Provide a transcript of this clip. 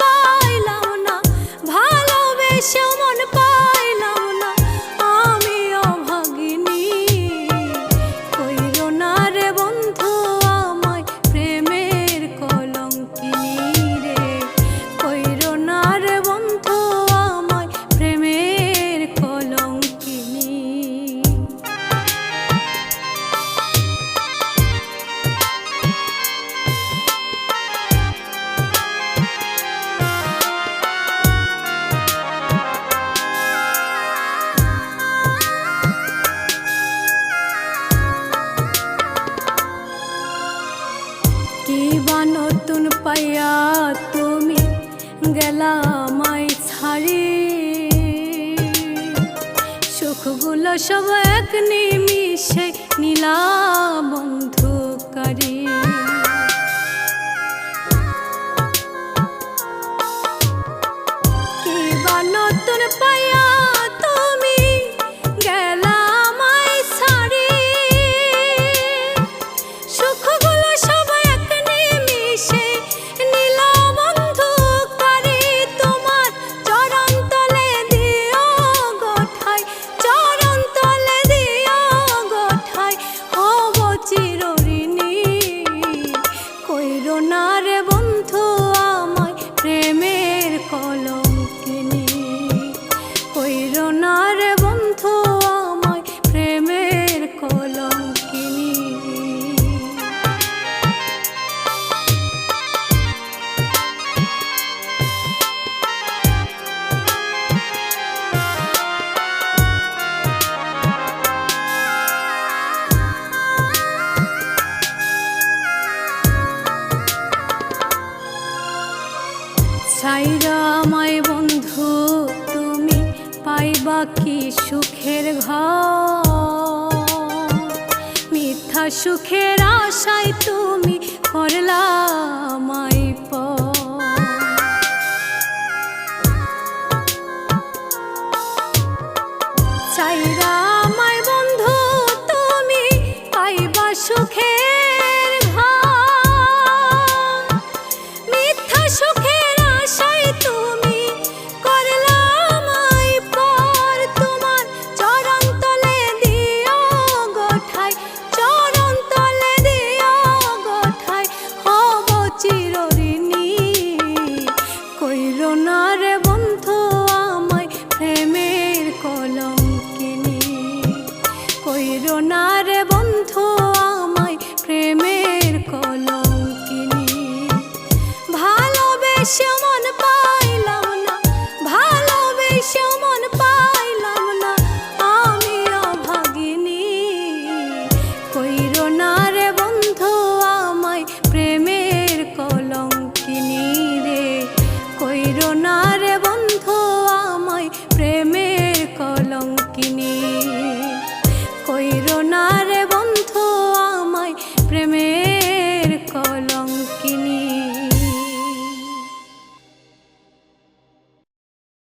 পাইলাম না ভালোবেসে জীবন নতুন পাইয়া তুমি গেলা মাই ছাড়ি। সুখগুলো সব এক নিমিশে নীলা বন্ধুকারী। পাই বাকি সুখের ঘর? মিথ্যা সুখের আশায় তুমি ছেড়ো বন্ধু আমায় প্রেমের কলঙ্কিনি। ভালোবেসে মন পাইলাম না, ভালোবেসে মন পাইলাম না আমি অভাগিনী কইরো না প্রেমে